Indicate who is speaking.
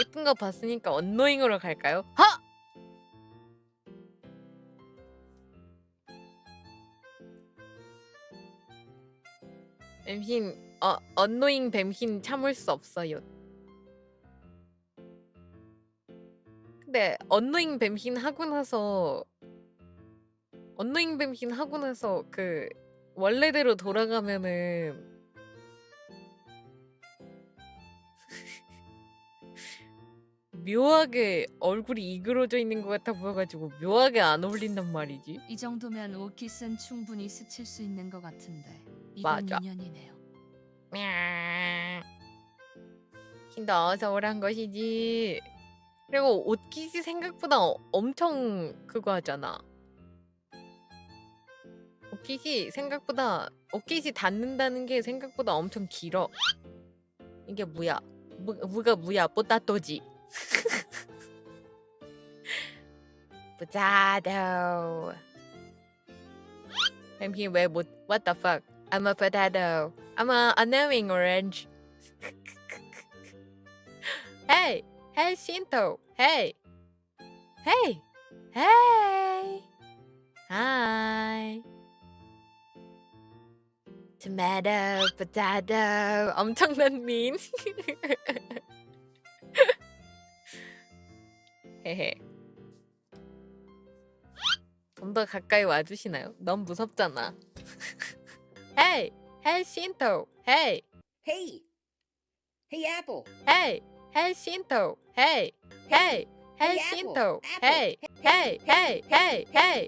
Speaker 1: 예쁜 거 봤으니까 언노잉으로 갈까요? 하! 뱀신 어 언노잉 뱀신 참을 수 없어요. 근데 언노잉 뱀신 하고 나서 언노잉 뱀신 하고 나서 그 원래대로 돌아가면은 묘하게 얼굴이 이그러져 있는 것 같아 보여가지고 묘하게 안 어울린단 말이지.
Speaker 2: 이 정도면 오키스는 충분히 스칠 수 있는 것 같은데
Speaker 1: 맞아.
Speaker 2: 인연이네요.
Speaker 1: 냥. 힘도 어서 오란 것이지. 그리고 옷깃이 생각보다 어- 엄청 그거 하잖아. 옷깃이 생각보다 옷깃이 닿는다는 게 생각보다 엄청 길어. 이게 뭐야? 뭐, 뭐가 뭐야? 뽀따또지. potato. I'm here 왜 못? What the fuck? I'm a potato. I'm a annoying orange. hey, hey, Shinto. Hey, hey, hey. Hi. Tomato, potato. 엄청난 민. 헤헤. 좀 더 가까이 와주시나요? 너무 무섭잖아. hey, hey, Shinto. Hey,
Speaker 3: Hey! Hey, Apple!
Speaker 1: hey, hey, Shinto. Hey, hey, hey,
Speaker 3: Hey, Apple,
Speaker 1: Shinto.
Speaker 3: Apple,
Speaker 1: Hey, hey, hey, hey, hey.